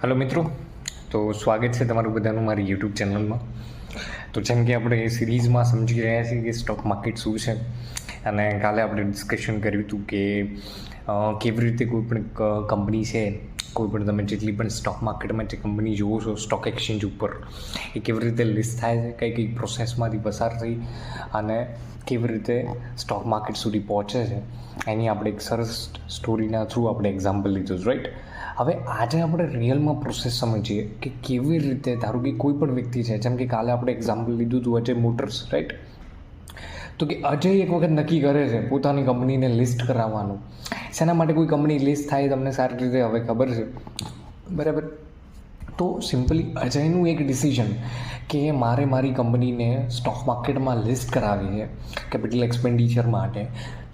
Hello મિત્રો, તો સ્વાગત છે તમારું બધાનું મારી યુટ્યુબ ચેનલમાં તો જેમ કે આપણે એ સિરીઝમાં સમજી રહ્યા છીએ કે સ્ટોક માર્કેટ શું છે, અને કાલે આપણે ડિસ્કશન કર્યું હતું કે કેવી રીતે કોઈ પણ કંપની છે, કોઈ પણ તમે જેટલી પણ સ્ટોક માર્કેટમાં જે કંપની જુઓ છો સ્ટોક એક્સચેન્જ ઉપર, એ કેવી રીતે લિસ્ટ થાય છે, કઈ કઈ પ્રોસેસમાંથી પસાર થઈ, અને કેવી રીતે સ્ટોક માર્કેટ સુધી પહોંચે છે. એની આપણે એક સરસ સ્ટોરીના થ્રુ આપણે એક્ઝામ્પલ લીધું રાઈટ હવે આજે આપણે રિયલમાં પ્રોસેસ સમજીએ કે કેવી રીતે, ધારો કે કોઈ પણ વ્યક્તિ છે, જેમ કે કાલે આપણે એક્ઝામ્પલ લીધું હતું અજય મોટર્સ રાઈટ તો કે અજય એક વખત નક્કી કરે છે પોતાની કંપનીને લિસ્ટ કરાવવાનું. શેના માટે કોઈ કંપની લિસ્ટ થાય તમને સારી રીતે હવે ખબર છે? બરાબર. તો સિમ્પલી અજયનું એક ડિસિઝન કે મારે મારી કંપનીને સ્ટોક માર્કેટમાં લિસ્ટ કરાવી છે કેપિટલ એક્સપેન્ડિચર માટે.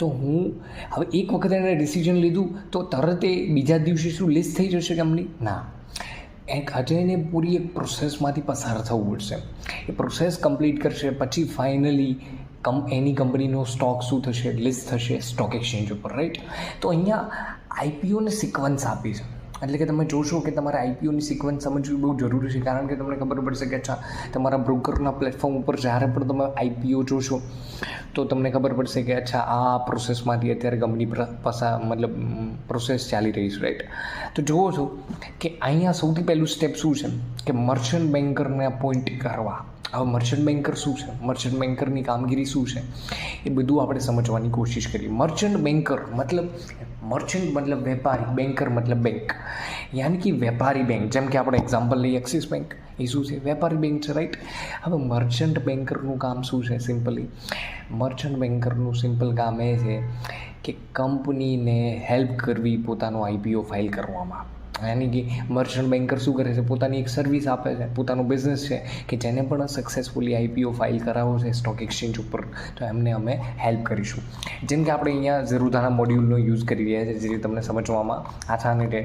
તો હું હવે એક વખત એણે ડિસિઝન લીધું તો તરત એ બીજા દિવસે શું લિસ્ટ થઈ જશે કંપની ના. એક અજયને પૂરી એક પ્રોસેસમાંથી પસાર થવું પડશે. એ પ્રોસેસ કમ્પ્લીટ કરશે, પછી ફાઇનલી કમ એની કંપનીનો સ્ટોક શું થશે? લિસ્ટ થશે સ્ટોક એક્સચેન્જ ઉપર રાઈટ તો અહીંયા આઈપીઓને સિક્વન્સ આપી છે. એટલે કે તમે જોશો કે તમારે આઈપીઓની સિક્વન્સ સમજવી બહુ જરૂરી છે. કારણ કે તમને ખબર પડશે કે અચ્છા, તમારા બ્રોકરના પ્લેટફોર્મ ઉપર જ્યારે પણ તમે આઈપીઓ જોશો, તો તમને ખબર પડશે કે અચ્છા, આ પ્રોસેસમાંથી અત્યારે કંપની પાસા મતલબ પ્રોસેસ ચાલી રહી છે રાઈટ તો જુઓ છો કે અહીંયા સૌથી પહેલું સ્ટેપ શું છે? કે મર્ચન્ટ બેન્કરને અપોઇન્ટ કરવા. હવે મર્ચન્ટ બેન્કર શું છે? મર્ચન્ટ બેન્કરની કામગીરી શું છે? એ બધું આપણે સમજવાની કોશિશ કરીએ. મર્ચન્ટ બેન્કર મતલબ મર્ચન્ટ મતલબ વેપારી બેન્કર મતલબ બેંક યાની કે વેપારી બેંક જેમ કે આપણે એક્ઝામ્પલ લઈએ એક્સિસ બેંક એ શું છે? વેપારી બેંક છે રાઈટ હવે મર્ચન્ટ બેન્કરનું કામ શું છે? સિમ્પલી મર્ચન્ટ બેન્કરનું સિમ્પલ કામ એ છે કે કંપનીને હેલ્પ કરવી પોતાનો આઈપીઓ ફાઇલ કરવામાં યાની કે મર્ચન્ટ બેન્કર શું કરે છે, પોતાની એક સર્વિસ આપે છે, પોતાનો બિઝનેસ છે, કે જેને પણ સક્સેસફુલી આઈપીઓ ફાઇલ કરાવવો છે સ્ટોક એક્સચેન્જ ઉપર, તો એમને અમે હેલ્પ કરીશું. જેમ કે આપણે અહીંયા ઝરૂધાના મોડ્યુલનો યુઝ કરી રહ્યા છીએ જેથી તમને સમજવામાં આસાની રહે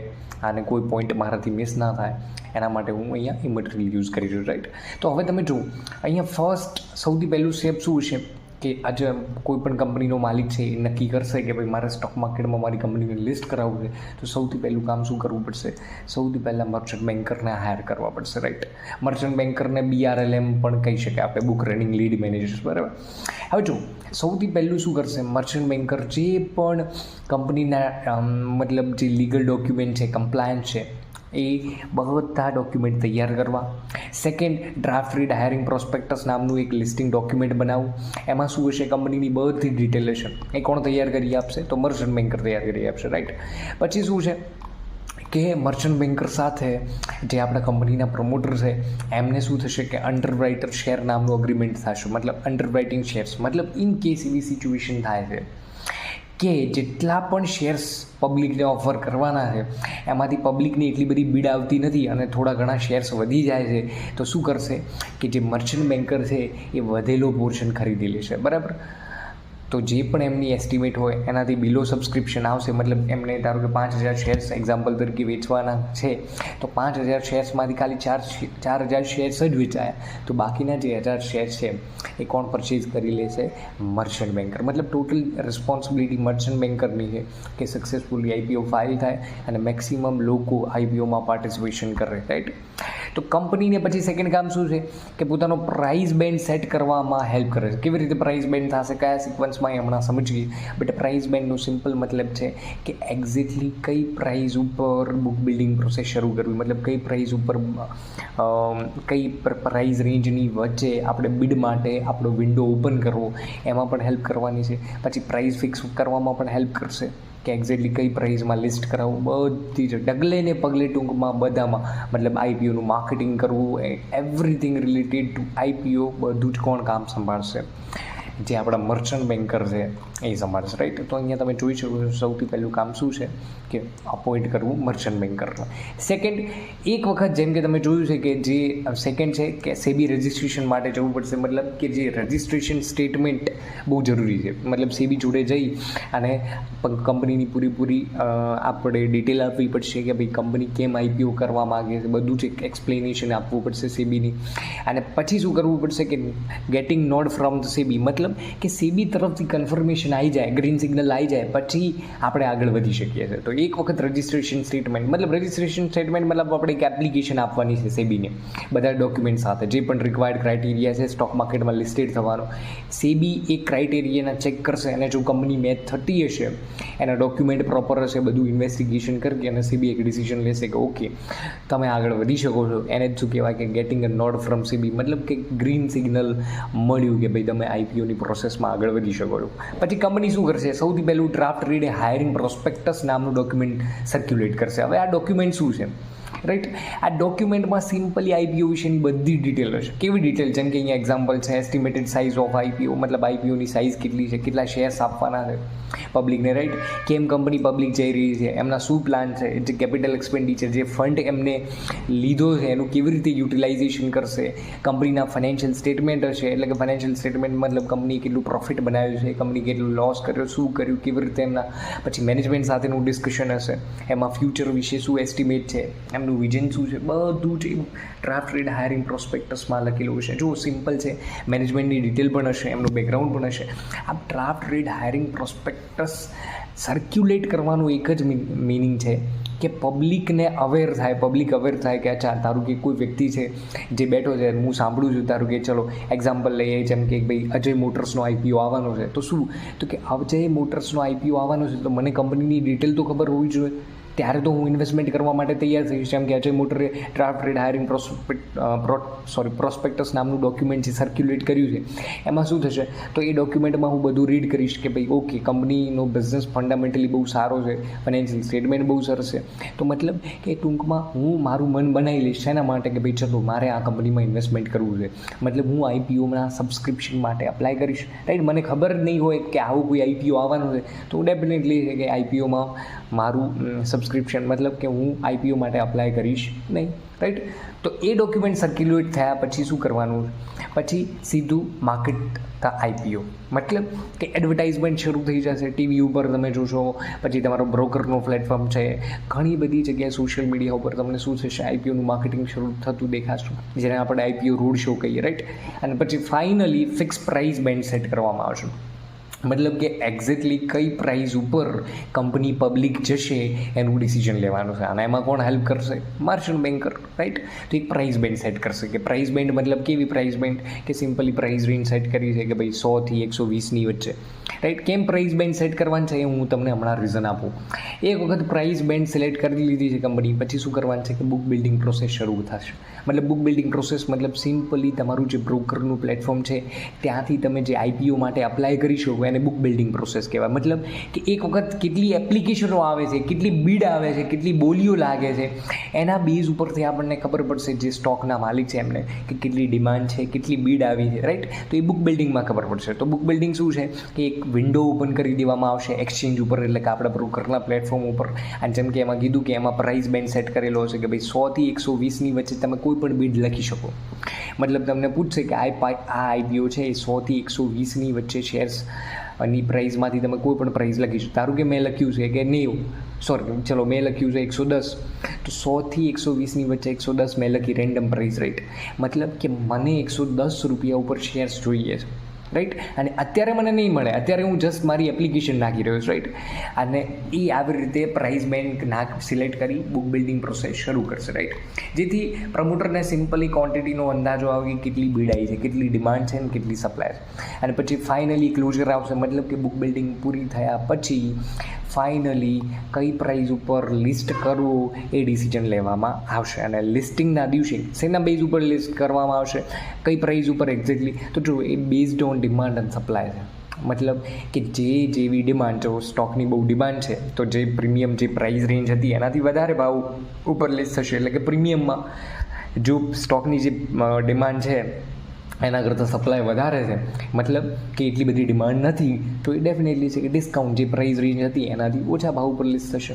અને કોઈ પોઈન્ટ મારાથી મિસ ના થાય, એના માટે હું અહીંયા એ મટીરિયલ યુઝ કરી રહ્યો રાઈટ તો હવે તમે જુઓ, અહીંયા ફર્સ્ટ સૌથી પહેલું સ્ટેપ શું છે કે આજે કોઈ પણ કંપનીનો માલિક છે એ નક્કી કરશે કે ભાઈ મારે સ્ટોક માર્કેટમાં મારી કંપનીને લિસ્ટ કરાવવું છે, તો સૌથી પહેલું કામ શું કરવું પડશે? સૌથી પહેલાં મર્ચન્ટ બેન્કરને હાયર કરવા પડશે રાઈટ મર્ચન્ટ બેન્કરને બીઆરએલએમ પણ કહી શકાય આપણે બુક રનિંગ લીડ મેનેજર્સ બરાબર. હવે જો સૌથી પહેલું શું કરશે? મર્ચન્ટ બેન્કર જે પણ કંપનીના મતલબ જે લીગલ ડોક્યુમેન્ટ છે કમ્પ્લાયન્સ છે એ બધા ડોક્યુમેન્ટ તૈયાર કરવા. Second draft red herring prospectus નામનું એક લિસ્ટિંગ ડોક્યુમેન્ટ બનાવવું એમાં શું હશે? કંપનીની બધી ડિટેલ હશે એ કોણ તૈયાર કરી આપશે? તો મર્ચન્ટ બેન્કર તૈયાર કરી આપશે રાઈટ પછી શું છે? કે મર્ચન્ટ બેન્કર સાથે જે આપણા કંપનીના પ્રમોટર છે, એમને શું થશે કે અંડરરાઇટર શેર નામનું અગ્રીમેન્ટ થશે. મતલબ અંડરરાઇટિંગ શેર્સ મતલબ ઇન કેસ એવી સિચ્યુએશન થાય છે કે જેટલા પણ શેર્સ પબ્લિકને ઓફર કરવાના છે, એમાંથી પબ્લિકની એટલી બધી બીડ આવતી નથી અને થોડા ઘણા શેર્સ વધી જાય છે, તો શું કરશે કે જે મર્ચન્ટ બેન્કર છે એ વધેલો પોર્શન ખરીદી લેશે. બરાબર? તો જે પણ એમની એસ્ટિમેટ હોય, એનાથી બિલો સબસ્ક્રિપ્શન આવશે. મતલબ એમને ધારો કે પાંચ હજાર શેર્સ એક્ઝામ્પલ તરીકે વેચવાના છે, તો પાંચ હજાર શેર્સમાંથી ખાલી ચાર ચાર હજાર શેર્સ જ વેચાયા. તો બાકીના જે હજાર શેર્સ છે, એ કોણ પરચેઝ કરી લેશે મર્ચન્ટ બેન્કર મતલબ ટોટલ રિસ્પોન્સિબિલિટી મર્ચન્ટ બેન્કરની છે કે સક્સેસફુલી આઈપીઓ ફાઇલ થાય અને મેક્સિમમ લોકો આઈપીઓમાં પાર્ટિસિપેશન કરે રાઈટ તો કંપનીને પછી સેકન્ડ કામ શું છે? કે પોતાનો પ્રાઇસ બેન્ડ સેટ કરવામાં હેલ્પ કરે છે. કેવી રીતે પ્રાઇસ બેન્ડ થશે? કયા એ હમણાં સમજીએ બટ પ્રાઇઝ બેન્ડનું સિમ્પલ મતલબ છે કે એક્ઝેક્ટલી કઈ પ્રાઇઝ ઉપર બુક બિલ્ડિંગ પ્રોસેસ શરૂ કરવી? મતલબ કઈ પ્રાઇઝ ઉપર કઈ પ્રાઇઝ રેન્જની વચ્ચે આપણે બિડ માટે આપણો વિન્ડો ઓપન કરવો, એમાં પણ હેલ્પ કરવાની છે. પછી પ્રાઇસ ફિક્સ કરવામાં પણ હેલ્પ કરશે કે એક્ઝેક્ટલી કઈ પ્રાઇઝમાં લિસ્ટ કરાવવું બધી જ ડગલે ને પગલે ટૂંકમાં બધામાં મતલબ આઈપીઓનું માર્કેટિંગ કરવું એવરીથિંગ રિલેટેડ ટુ આઈપીઓ બધું જ કોણ કામ સંભાળશે? જે આપણા મર્ચન્ટ બેન્કર છે, એ સંભાળશે રાઈટ તો અહીંયા તમે જોઈ શકો છો સૌથી પહેલું કામ શું છે? કે અપોઇન્ટ કરવું મર્ચન્ટ બેન્કરને સેકન્ડ એક વખત જેમ કે તમે જોયું છે કે જે સેકન્ડ છે કે સેબી રજિસ્ટ્રેશન માટે જવું પડશે, મતલબ કે જે રજિસ્ટ્રેશન સ્ટેટમેન્ટ બહુ જરૂરી છે. મતલબ સેબી જોડે જઈ અને કંપનીની પૂરેપૂરી આપણે ડિટેલ આપવી પડશે કે ભાઈ કંપની કેમ આઈપીઓ કરવા માગે છે, બધું જ એક એક્સપ્લેનેશન આપવું પડશે સેબીની અને પછી શું કરવું પડશે કે getting nod from the SEBI મતલબ કે સેબી તરફથી કન્ફર્મેશન આવી જાય ગ્રીન સિગ્નલ આવી જાય, પછી આપણે આગળ વધી શકીએ છીએ. તો એક વખત રજિસ્ટ્રેશન સ્ટેટમેન્ટ મતલબ રજિસ્ટ્રેશન સ્ટેટમેન્ટ મતલબ આપણે એક એપ્લિકેશન આપવાની છે સેબીને. બધા ડોક્યુમેન્ટ સાથે. જે પણ રિક્વાયર્ડ ક્રાઇટેરિયા છે સ્ટોક માર્કેટમાં લિસ્ટેડ થવાનો. સેબી એ ક્રાઇટેરિયાના ચેક કરશે અને જો કંપની મેચ થતી હશે, એના ડોક્યુમેન્ટ પ્રોપર હશે, બધું ઇન્વેસ્ટિગેશન કરી અને સીબી એક ડિસિઝન લેશે કે ઓકે, તમે આગળ વધી શકો છો. એને જ શું કહેવાય કે getting a nod from SEBI. મતલબ કે ગ્રીન સિગ્નલ મળ્યું કે ભાઈ તમે આઈપીઓની પ્રોસેસમાં આગળ વધી શકો છો. પછી કંપની શું કરશે? સૌથી પહેલું ડ્રાફ્ટ રીડે હાયરિંગ પ્રોસ્પેક્ટસ નામનું ડોક્યુમેન્ટ સર્ક્યુલેટ કરશે. હવે આ ડોક્યુમેન્ટ શું છે? રાઈટ આ ડોક્યુમેન્ટમાં સિમ્પલી આઈપીઓ વિશેની બધી ડિટેલ હશે કેવી ડિટેલ જેમ કે અહીંયા એક્ઝામ્પલ છે એસ્ટિમેટેડ સાઇઝ ઓફ આઈપીઓ મતલબ આઈપીઓની સાઇઝ કેટલી છે, કેટલા શેર્સ આપવાના છે પબ્લિકને રાઈટ કેમ કંપની પબ્લિક જઈ રહી છે, એમના શું પ્લાન છે, જે કેપિટલ એક્સપેન્ડિચર જે ફંડ એમને લીધો છે, એનું કેવી રીતે યુટિલાઇઝેશન કરશે કંપનીના ફાઇનાન્શિયલ સ્ટેટમેન્ટ હશે, એટલે કે ફાઇનાન્શિયલ સ્ટેટમેન્ટ મતલબ કંપનીએ કેટલું પ્રોફિટ બનાવ્યું છે કંપની કેટલું લોસ કર્યો, શું કર્યું, કેવી રીતે એમના, પછી મેનેજમેન્ટ સાથેનું ડિસ્કશન હશે, એમાં ફ્યુચર વિશે શું એસ્ટિમેટ છે, એમનું વિઝન શું છે? બધું જ ડ્રાફ્ટ રેડ હાયરિંગ પ્રોસ્પેક્ટસમાં લખેલું હશે. જો સિમ્પલ છે. મેનેજમેન્ટની ડિટેલ પણ હશે, એમનું બેકગ્રાઉન્ડ પણ હશે. આ draft red herring prospectus circulate કરવાનું એક જ મિનિંગ છે કે પબ્લિકને અવેર થાય પબ્લિક અવેર થાય કે અચ્છા, તારું કે કોઈ વ્યક્તિ છે જે બેઠો છે, હું સાંભળું છું તારું કે ચલો એક્ઝામ્પલ લઈએ, જેમ કે ભાઈ, અજય મોટર્સનો આઈપીઓ આવવાનો છે. તો શું? તો કે અજય મોટર્સનો આઈપીઓ આવવાનો છે, તો મને કંપનીની ડિટેલ તો ખબર હોવી જોઈએ. ત્યારે તો હું ઇન્વેસ્ટમેન્ટ કરવા માટે તૈયાર થઈશ. જેમ કે Ajay મોટરે draft red herring prospect sorry prospectus નામનું ડોક્યુમેન્ટ જે સર્ક્યુલેટ કર્યું છે, એમાં શું થશે? તો એ ડોક્યુમેન્ટમાં હું બધું રીડ કરીશ કે ભાઈ ઓકે કંપનીનો બિઝનેસ ફંડામેન્ટલી બહુ સારો છે ફાઇનાન્શિયલ સ્ટેટમેન્ટ બહુ સરસ છે. તો મતલબ કે ટૂંકમાં હું મારું મન બનાવી લઈશ શેના માટે કે ભાઈ, ચલો, મારે આ કંપનીમાં ઇન્વેસ્ટમેન્ટ કરવું છે. મતલબ હું આઈપીઓના સબસ્ક્રિપ્શન માટે અપ્લાય કરીશ. રાઈટ મને ખબર જ નહીં હોય કે આવું કોઈ આઈપીઓ આવવાનું છે. તો ડેફિનેટલી છે કે આઈપીઓમાં મારું સબસ્ક્રિપ્શન મતલબ કે હું આઈપીઓ માટે અપ્લાય કરીશ નહીં રાઈટ તો એ ડોક્યુમેન્ટ સર્ક્યુલેટ થયા પછી શું કરવાનું પછી સીધું માર્કેટ કા આઈપીઓ મતલબ કે એડવર્ટાઇઝમેન્ટ શરૂ થઈ જશે ટીવી ઉપર તમે જોશો, પછી તમારો બ્રોકરનો પ્લેટફોર્મ છે, ઘણી બધી જગ્યાએ સોશિયલ મીડિયા ઉપર તમને શું થશે આઈપીઓનું માર્કેટિંગ શરૂ થતું દેખાશું, જેને આપણે આઈપીઓ રોડ શો કહીએ રાઈટ અને પછી finally fix price band set કરવામાં આવશે. મતલબ કે એક્ઝેક્ટલી કઈ પ્રાઇઝ ઉપર કંપની પબ્લિક જશે એનું ડિસિઝન લેવાનું છે. અને એમાં કોણ હેલ્પ કરશે? માર્શન બેન્કર રાઈટ તો એક પ્રાઇઝ બેન્ડ સેટ કરશે કે પ્રાઇઝ બેન્ડ મતલબ કેવી પ્રાઇઝ બેન્ડ કે સિમ્પલી પ્રાઇઝ રેન્જ સેટ કરી છે કે ભાઈ સોથી એકસો વીસની વચ્ચે. રાઈટ કેમ પ્રાઇઝ બેન્ડ સેટ કરવાનું છે એ હું તમને હમણાં રીઝન આપું. એક વખત પ્રાઇઝ બેન્ડ સિલેક્ટ કરી લીધી છે કંપની પછી શું કરવાનું છે કે બુક બિલ્ડિંગ પ્રોસેસ શરૂ થશે. મતલબ બુક બિલ્ડિંગ પ્રોસેસ મતલબ સિમ્પલી તમારું જે બ્રોકરનું પ્લેટફોર્મ છે, ત્યાંથી તમે જે આઈપીઓ માટે અપ્લાય કરી શકો, એને બુક બિલ્ડિંગ પ્રોસેસ કહેવાય. મતલબ કે એક વખત કેટલી એપ્લિકેશનો આવે છે, કેટલી બીડ આવે છે, કેટલી બોલીઓ લાગે છે, એના બેઝ ઉપરથી આપણને ખબર પડશે જે સ્ટોકના માલિક છે એમને કે કેટલી ડિમાન્ડ છે, કેટલી બીડ આવી છે રાઈટ તો એ બુક બિલ્ડિંગમાં ખબર પડશે. તો બુક બિલ્ડિંગ શું છે? કે એક વિન્ડો ઓપન કરી દેવામાં આવશે એક્સચેન્જ ઉપર, એટલે કે આપણા બ્રોકરના પ્લેટફોર્મ ઉપર. અને જેમ કે એમાં કીધું કે એમાં પ્રાઇસ બેન્ડ સેટ કરેલો હશે કે ભાઈ સોથી એકસો વીસની વચ્ચે તમે કોઈ પણ બીડ લખી શકો. મતલબ તમને પૂછશે કે આ આ આઈપીઓ છે એ સોથી એકસો વીસની વચ્ચે શેર્સ અને પ્રાઇઝમાંથી તમે કોઈ પણ પ્રાઇઝ શકો. ધારો કે મેં લખ્યું છે કે નેવું. સોરી ચલો મેં લખ્યું છે એકસો દસ. તો સોથી એકસો વીસની વચ્ચે એકસો દસ મેં લખી રેન્ડમ પ્રાઇઝ રેટ મતલબ કે મને એકસો દસ રૂપિયા ઉપર શેર્સ જોઈએ છે. રાઈટ અને અત્યારે મને નહીં મળે. અત્યારે હું જસ્ટ મારી એપ્લિકેશન નાખી રહ્યો છું રાઈટ અને એ આવી રીતે પ્રાઇઝ બેંક નાખ સિલેક્ટ કરી બુક બિલ્ડિંગ પ્રોસેસ શરૂ કરશે રાઈટ જેથી પ્રમોટરને સિમ્પલી ક્વોન્ટિટીનો અંદાજો આવે કે કેટલી બીડ આવી છે, કેટલી ડિમાન્ડ છે અને કેટલી સપ્લાય છે. અને પછી ફાઇનલી ક્લોઝર આવશે, મતલબ કે બુક બિલ્ડિંગ પૂરી થયા પછી ફાઇનલી કઈ પ્રાઇઝ ઉપર લિસ્ટ કરવું એ ડિસિઝન લેવામાં આવશે અને લિસ્ટિંગના દિવસે શેના બેઝ ઉપર લિસ્ટ કરવામાં આવશે, કઈ પ્રાઇઝ ઉપર એક્ઝેક્ટલી તો જો એ based on demand and supply છે. મતલબ કે જે જેવી ડિમાન્ડ જો સ્ટોકની બહુ ડિમાન્ડ છે, તો જે પ્રીમિયમ જે પ્રાઇસ રેન્જ હતી એનાથી વધારે ભાવ ઉપર લિસ્ટ થશે. એટલે કે પ્રીમિયમમાં જો સ્ટોકની જે ડિમાન્ડ છે એના કરતાં સપ્લાય વધારે છે. મતલબ કે એટલી બધી ડિમાન્ડ નથી, તો એ ડેફિનેટલી છે કે ડિસ્કાઉન્ટ જે પ્રાઇસ રેન્જ હતી એનાથી ઓછા ભાવ ઉપર લિસ્ટ થશે.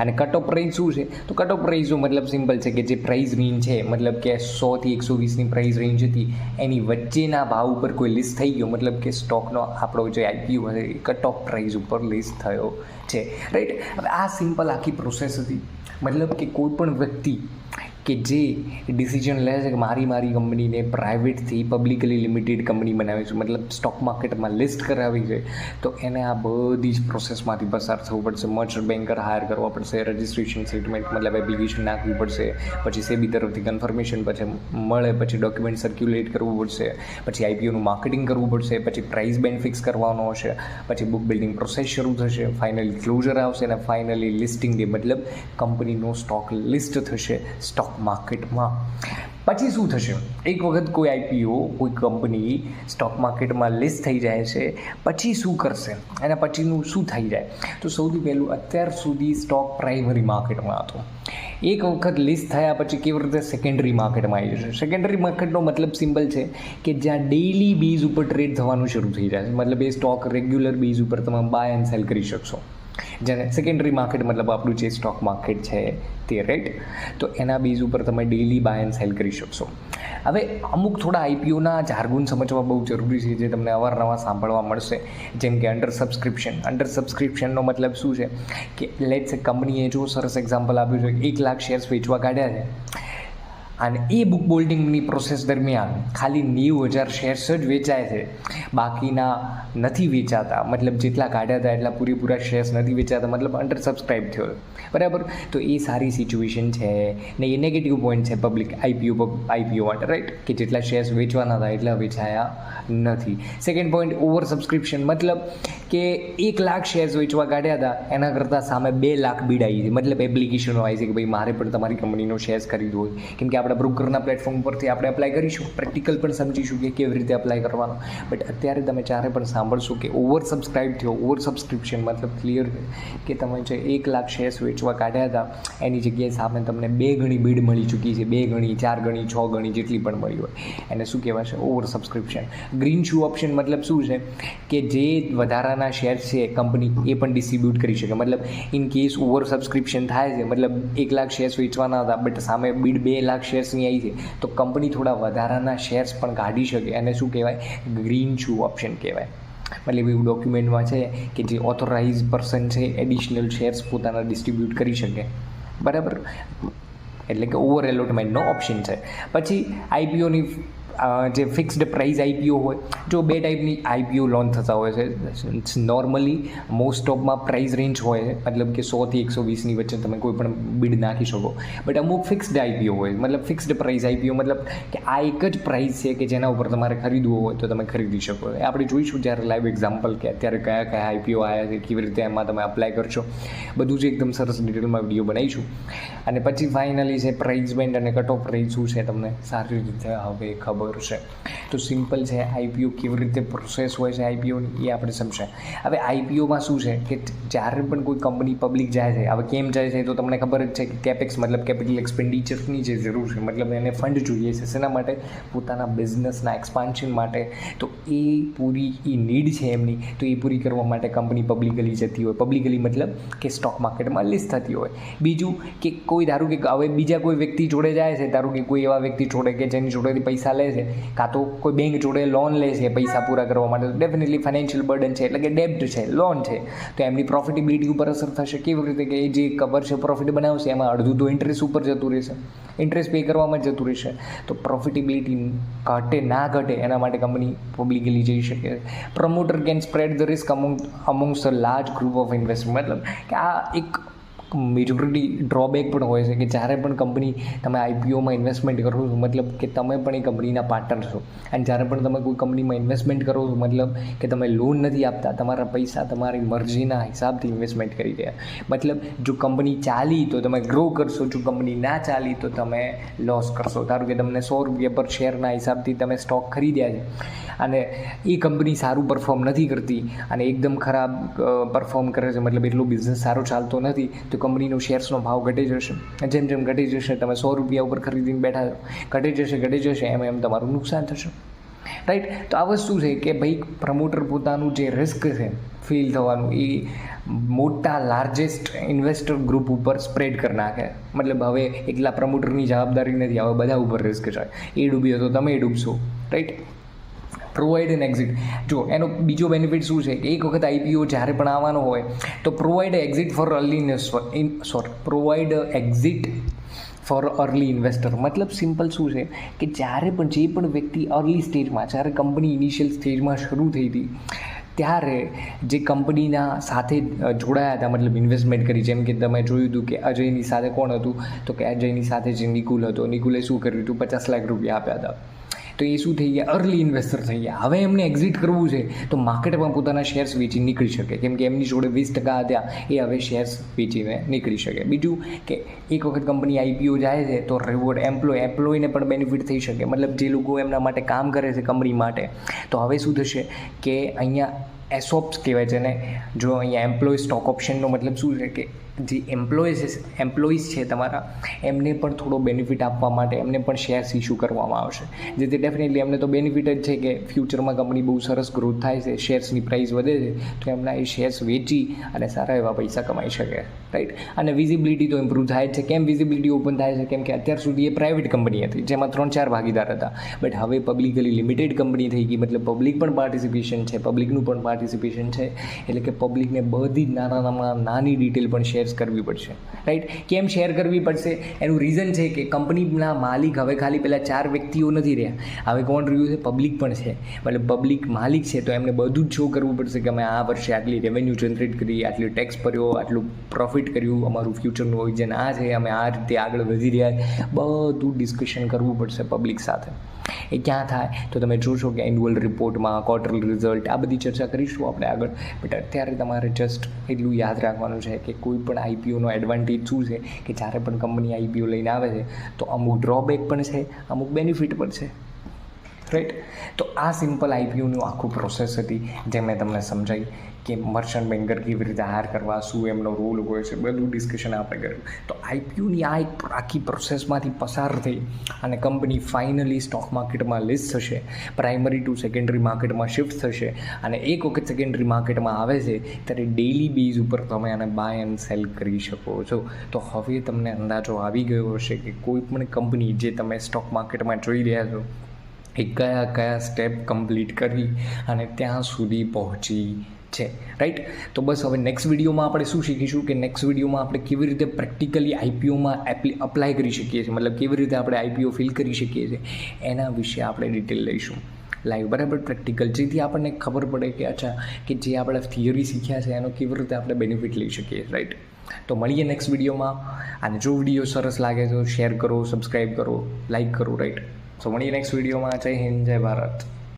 અને કટ ઓફ પ્રાઇસ શું છે? તો કટ ઓફ પ્રાઇસનો મતલબ સિમ્પલ છે કે જે પ્રાઇસ રેન્જ છે, મતલબ કે સોથી એકસો વીસની પ્રાઇસ રેન્જ હતી, એની વચ્ચેના ભાવ ઉપર કોઈ લિસ્ટ થઈ ગયો? મતલબ કે સ્ટોકનો આપણો જે આઈપીઓ હશે એ કટ ઓફ પ્રાઇસ ઉપર લિસ્ટ થયો છે. રાઈટ હવે આ સિમ્પલ આખી પ્રોસેસ હતી. મતલબ કે કોઈ પણ વ્યક્તિ કે જે ડિસિઝન લે છે કે મારી મારી કંપનીને પ્રાઇવેટથી પબ્લિકલી લિમિટેડ કંપની બનાવી છે, મતલબ સ્ટોક માર્કેટમાં લિસ્ટ કરાવી છે, તો એને આ બધી જ પ્રોસેસમાંથી પસાર થવું પડશે. મર્ચન્ટ બેન્કર હાયર કરવા પડશે રજિસ્ટ્રેશન સ્ટેટમેન્ટ મતલબ એપ્લિકેશન નાખવી પડશે, પછી સેબી તરફથી કન્ફર્મેશન પછી મળે, પછી ડોક્યુમેન્ટ સર્ક્યુલેટ કરવું પડશે, પછી આઈપીઓનું માર્કેટિંગ કરવું પડશે, પછી પ્રાઇસ બેન્ડ ફિક્સ કરવાનો હશે, પછી બુક બિલ્ડિંગ પ્રોસેસ શરૂ થશે ફાઇનલી ક્લોઝર આવશે અને ફાઇનલી લિસ્ટિંગ ડે મતલબ કંપનીનો સ્ટોક લિસ્ટ થશે સ્ટોક માર્કેટમાં પછી શું થશે? એક વખત કોઈ આઈપીઓ કોઈ કંપની સ્ટોક માર્કેટમાં લિસ્ટ થઈ જાય છે, પછી શું કરશે? અને પછીનું શું થઈ જાય? તો સૌથી પહેલું અત્યાર સુધી સ્ટોક પ્રાઇમરી માર્કેટમાં હતો. એક વખત લિસ્ટ થયા પછી કેવી રીતે સેકન્ડરી માર્કેટમાં આવી જશે? સેકન્ડરી માર્કેટનો મતલબ સિમ્પલ છે કે જ્યાં ડેઇલી બેઝ ઉપર ટ્રેડ થવાનું શરૂ થઈ જાય છે. મતલબ એ સ્ટોક રેગ્યુલર બેઝ ઉપર તમે બાય એન્ડ સેલ કરી શકશો. જેને સેકન્ડરી માર્કેટ મતલબ આપણું જે સ્ટોક માર્કેટ છે તે રેટ તો એના બેઝ ઉપર તમે ડેલી બાય એન્ડ સેલ કરી શકશો. હવે અમુક થોડા આઈપીઓના જાર્ગુન સમજવા બહુ જરૂરી છે જે તમને અવારનવાર સાંભળવા મળશે. જેમ કે અંડર સબસ્ક્રિપ્શન અંડર સબસ્ક્રિપ્શનનો મતલબ શું છે? કે લેટ્સ કંપનીએ જો સરસ એક્ઝામ્પલ આપ્યું છે, એક લાખ શેર્સ વેચવા કાઢ્યા છે. અને એ બુક બોલ્ડિંગની પ્રોસેસ દરમિયાન ખાલી નેવું હજાર શેર્સ જ વેચાય છે. બાકીના નથી વેચાતા. મતલબ જેટલા કાઢ્યા હતા એટલા પૂરેપૂરા શેર્સ નથી વેચાતા. મતલબ અંડર સબસ્ક્રાઇબ થયો. બરાબર? તો એ સારી સિચ્યુએશન છે ને એ નેગેટિવ પોઈન્ટ છે પબ્લિક આઈપીઓ આઈપીઓ માટે રાઈટ કે જેટલા શેર્સ વેચવાના હતા એટલા વેચાયા નથી. સેકન્ડ પોઈન્ટ ઓવર સબસ્ક્રિપ્શન મતલબ કે એક લાખ શેર્સ વેચવા કાઢ્યા હતા, એના કરતાં સામે બે લાખ બીડ આવી છે. મતલબ એપ્લિકેશનો આવી છે કે ભાઈ મારે પણ તમારી કંપનીનો શેર્સ ખરીદવો હોય. કેમ કે આપણા બ્રોકરના પ્લેટફોર્મ પરથી આપણે એપ્લાય કરીશું. પ્રેક્ટિકલ પણ સમજીશું કે કેવી રીતે એપ્લાય કરવાનો. બટ અત્યારે તમે ચારે પણ સાંભળશો કે ઓવર સબસ્ક્રાઇબ થયો ઓવર સબસ્ક્રિપ્શન મતલબ ક્લિયર કે તમે જે એક લાખ શેર્સ વેચવા કાઢ્યા હતા, એની જગ્યાએ સામે તમને બે ગણી બીડ મળી ચૂકી છે. બે ગણી, ચાર ગણી, છ ગણી જેટલી પણ મળી હોય. એને શું કહેવાશે over subscription green shoe option મતલબ શું છે? કે જે વધારાના શેર્સ છે કંપની એ પણ ડિસ્ટ્રીબ્યુટ કરી શકે. મતલબ ઇન કેસ ઓવર સબસ્ક્રિપ્શન થાય છે, મતલબ એક લાખ શેર્સ વેચવાના હતા બટ સામે બીડ બે લાખ શેર્સની આવી છે, તો કંપની થોડા વધારાના શેર્સ પણ કાઢી શકે. અને શું કહેવાય? ગ્રીન શૂ ઓપ્શન કહેવાય. મતલબ એવું ડોક્યુમેન્ટમાં છે કે જે ઓથોરાઇઝ પર્સન છે એડિશનલ શેર્સ પોતાના ડિસ્ટ્રીબ્યુટ કરી શકે. બરાબર? એટલે કે ઓવર એલોટમેન્ટનો ઓપ્શન છે. પછી આઈપીઓની જે ફિક્સ્ડ પ્રાઇઝ આઈપીઓ હોય, જો બે ટાઈપની આઈપીઓ લોન્ચ થતા હોય છે નોર્મલી મોસ્ટ ઓફમાં પ્રાઇસ રેન્જ હોય, મતલબ કે સોથી એકસો વીસની વચ્ચે તમે કોઈ પણ બિડ નાખી શકો. બટ અમુક ફિક્સ્ડ આઈપીઓ હોય, મતલબ ફિક્સ્ડ પ્રાઇઝ આઈપીઓ મતલબ કે આ એક જ પ્રાઇઝ છે કે જેના ઉપર તમારે ખરીદવું હોય તો તમે ખરીદી શકો. એ આપણે જોઈશું જ્યારે લાઈવ એક્ઝામ્પલ કે અત્યારે કયા કયા આઈપીઓ આવ્યા છે, કેવી રીતે એમાં તમે અપ્લાય કરશો. બધું જ એકદમ સરસ ડિટેલમાં વીડિયો બનાવીશું. અને પછી ફાઇનલી છે પ્રાઇઝ બેન્ડ અને કટ ઓફ પ્રાઇઝ શું છે તમને? સારી રીતે હવે ખબર છે તો સિમ્પલ છે આઈપીઓ કેવી રીતે પ્રોસેસ હોય છે આઈપીઓની એ આપણે સમજાય. હવે આઈપીઓમાં શું છે કે જ્યારે પણ કોઈ કંપની પબ્લિક જાય છે, હવે કેમ જાય છે તો તમને ખબર જ છે કે કેપેક્સ મતલબ કેપિટલ એક્સપેન્ડિચરની જે જરૂર છે, મતલબ એને ફંડ જોઈએ છે. શેના માટે? પોતાના બિઝનેસના એક્સપાન્શન માટે. તો એ પૂરી, એ નીડ છે એમની, તો એ પૂરી કરવા માટે કંપની પબ્લિકલી જતી હોય. પબ્લિકલી મતલબ કે સ્ટોક માર્કેટમાં લિસ્ટ થતી હોય. બીજું કે કોઈ ધારું કે હવે બીજા કોઈ વ્યક્તિ જોડે જાય છે, ધારું કે કોઈ એવા વ્યક્તિ જોડે કે જેની જોડેથી પૈસા લે છે, કાં તો કોઈ બેંક જોડે લોન લે છે, પૈસા પૂરા કરવા માટે ડેફિનેટલી ફાઇનાન્શિયલ બર્ડન છે, એટલે કે ડેપ્ટ છે લોન છે. તો એમની પ્રોફિટેબિલિટી ઉપર અસર થશે. કેવી રીતે કે એ જે કવર છે પ્રોફિટ બનાવશે, એમાં અડધું તો ઇન્ટરેસ્ટ ઉપર જતું રહેશે. ઇન્ટરેસ્ટ પે કરવામાં જતું રહેશે. તો પ્રોફિટેબિલિટી ઘટે, ના ઘટે, એના માટે કંપની પબ્લિકલી જઈ શકે. Promoter can spread the risk among amongst a large group of investment મતલબ કે આ એક મેજોરિટી ડ્રોબેક પણ હોય છે કે જ્યારે પણ કંપની તમે આઈપીઓમાં ઇન્વેસ્ટમેન્ટ કરો છો, મતલબ કે તમે પણ એ કંપનીના પાર્ટનર છો. અને જ્યારે પણ તમે કોઈ કંપનીમાં ઇન્વેસ્ટમેન્ટ કરો છો, મતલબ કે તમે લોન નથી આપતા, તમારા પૈસા તમારી મરજીના હિસાબથી ઇન્વેસ્ટમેન્ટ કરી રહ્યા. મતલબ જો કંપની ચાલી તો તમે ગ્રો કરશો, જો કંપની ના ચાલી તો તમે લોસ કરશો. ધારો કે તમને સો રૂપિયા પર શેરના હિસાબથી તમે સ્ટોક ખરીદ્યા છે. અને એ કંપની સારું પરફોર્મ નથી કરતી અને એકદમ ખરાબ પરફોર્મ કરે છે, મતલબ એટલો બિઝનેસ સારો ચાલતો નથી, તો કંપનીનો શેર્સનો ભાવ ઘટી જશે. જેમ જેમ ઘટી જશે, તમે સો રૂપિયા ઉપર ખરીદીને બેઠા છો. ઘટી જશે ઘટી જશે, એમ એમ તમારું નુકસાન થશે. રાઈટ તો આ વસ્તુ છે કે ભાઈ પ્રમોટર પોતાનું જે રિસ્ક છે ફીલ થવાનું, એ મોટા લાર્જેસ્ટ ઇન્વેસ્ટર ગ્રુપ ઉપર સ્પ્રેડ કરી નાખે. મતલબ હવે એકલા પ્રમોટરની જવાબદારી નથી, હવે બધા ઉપર રિસ્ક છે. એ ડૂબ્યો તો તમે ડૂબશો. રાઈટ પ્રોવાઈડ એન એક્ઝિટ જો, એનો બીજો બેનિફિટ શું છે કે એક વખત આઈપીઓ જ્યારે પણ આવવાનો હોય, તો provide exit for early in sorry provide exit for early investor મતલબ સિમ્પલ શું છે કે જ્યારે પણ જે પણ વ્યક્તિ અર્લી સ્ટેજમાં જ્યારે કંપની ઇનિશિયલ સ્ટેજમાં શરૂ થઈ હતી, ત્યારે જે કંપનીના સાથે જોડાયા હતા, મતલબ ઇન્વેસ્ટમેન્ટ કરી, જેમ કે તમે જોયું હતું કે અજયની સાથે કોણ હતું, તો કે અજયની સાથે જે નિકુલ હતો, નિકુલે શું કર્યું હતું? પચાસ લાખ રૂપિયા આપ્યા હતા. તો એ શું થઈ ગયા? અર્લી ઇન્વેસ્ટર થઈ ગયા. હવે એમને એક્ઝિટ કરવું છે. તો માર્કેટમાં પોતાના શેર્સ વેચી નીકળી શકે. કેમ કે એમની જોડે વીસ ટકા હતા. એ હવે શેર્સ વેચીને નીકળી શકે. બીજું કે એક વખત કંપની આઈપીઓ જાય છે, તો રિવોર્ડ એમ્પ્લોય એમ્પ્લોયને પણ બેનિફિટ થઈ શકે. મતલબ જે લોકો એમના માટે કામ કરે છે કંપની માટે. તો હવે શું થશે કે અહીંયા એસોપ્સ કહેવાય છે ને? જો અહીંયા એમ્પ્લોય સ્ટોક ઓપ્શનનો મતલબ શું છે કે જે એમ્પ્લોઈઝ એમ્પ્લોઈઝ છે તમારા, એમને પણ થોડો બેનિફિટ આપવા માટે એમને પણ શેર્સ ઇસ્યુ કરવામાં આવશે. જેથી ડેફિનેટલી એમને તો બેનિફિટ જ છે કે ફ્યુચરમાં કંપની બહુ સરસ ગ્રોથ થાય છે શેર્સની પ્રાઇસ વધે છે, તો એમના એ શેર્સ વેચી અને સારા એવા પૈસા કમાઈ શકે રાઈટ અને વિઝિબિલિટી તો ઇમ્પ્રૂવ થાય છે. કેમ વિઝિબિલિટી ઓપન થાય છે? કેમ કે અત્યાર સુધી એ પ્રાઇવેટ કંપની હતી, જેમાં ત્રણ ચાર ભાગીદાર હતા. બટ હવે પબ્લિકલી લિમિટેડ કંપની થઈ ગઈ, મતલબ પબ્લિક પણ પાર્ટિસિપેશન છે પબ્લિકનું પણ પાર્ટિસિપેશન છે. એટલે કે પબ્લિકને બધી નાના નાના નાની ડિટેલ પણ શેર્સ કરવી પડશે રાઈટ કેમ શેર કરવી પડશે? એનું રીઝન છે કે કંપનીના માલિક હવે ખાલી પેલા ચાર વ્યક્તિઓ નથી રહ્યા. હવે કોણ રહ્યું છે? પબ્લિક પણ છે. મતલબ પબ્લિક માલિક છે તો એમને બધું જ શો કરવું પડશે કે અમે આ વર્ષે આટલી રેવન્યુ જનરેટ કરી, આટલું ટેક્સ ભર્યો, આટલું પ્રોફિટ કર્યું, અમારું ફ્યુચરનું વિઝન આ છે, અમે આ રીતે આગળ વધી રહ્યા. બધું ડિસ્કશન કરવું પડશે પબ્લિક સાથે. એ ક્યાં થાય? તો તમે જોશો કે એન્યુઅલ રિપોર્ટમાં ક્વાર્ટરલ રિઝલ્ટ આ બધી ચર્ચા કરીશું આપણે આગળ. બટ અત્યારે તમારે જસ્ટ એટલું યાદ રાખવાનું છે કે કોઈ પણ આઈપીઓનો એડવાન્ટેજ શું છે? કે જ્યારે પણ કંપની આઈપીઓ લઈને આવે છે, તો અમુક ડ્રોબેક પણ છે, અમુક બેનિફિટ પણ છે. રાઈટ તો આ સિમ્પલ આઈપીઓનું આખું પ્રોસેસ હતી જે મેં તમને સમજાવી કે મર્ચન્ટ બેન્કર કેવી રીતે હાયર કરવા, શું એમનો રોલ હોય છે, બધું ડિસ્કશન આપણે કર્યું. તો આઈપીઓની આ એક આખી પ્રોસેસમાંથી પસાર થઈ અને કંપની ફાઇનલી સ્ટોક માર્કેટમાં લિસ્ટ થશે પ્રાઇમરી ટુ સેકન્ડરી માર્કેટમાં શિફ્ટ થશે અને એક વખત સેકન્ડરી માર્કેટમાં આવે છે, ત્યારે ડેઇલી બેઝ ઉપર તમે આને બાય એન્ડ સેલ કરી શકો છો. તો હવે તમને અંદાજો આવી ગયો હશે કે કોઈ પણ કંપની જે તમે સ્ટોક માર્કેટમાં જોઈ રહ્યા છો એ કયા કયા સ્ટેપ કમ્પ્લીટ કરી અને ત્યાં સુધી પહોંચી છે. રાઈટ તો બસ હવે નેક્સ્ટ વિડીયોમાં આપણે શું શીખીશું કે નેક્સ્ટ વિડીયોમાં આપણે કેવી રીતે પ્રેક્ટિકલી આઈપીઓમાં એપ્લી અપ્લાય કરી શકીએ છીએ? મતલબ કેવી રીતે આપણે આઈપીઓ ફિલ કરી શકીએ છીએ? એના વિશે આપણે ડિટેલ લઈશું. લાઈવ બરાબર? પ્રેક્ટિકલ જેથી આપણને ખબર પડે કે અચ્છા, કે જે આપણે થિયરી શીખ્યા છે, એનો કેવી રીતે આપણે બેનિફિટ લઈ શકીએ? રાઈટ તો મળીએ નેક્સ્ટ વિડીયોમાં અને જો વીડિયો સરસ લાગે તો શેર કરો સબસ્ક્રાઈબ કરો લાઈક કરો. રાઈટ સો મળીએ નેક્સ્ટ વિડીયોમાં જય હિન્દ જય ભારત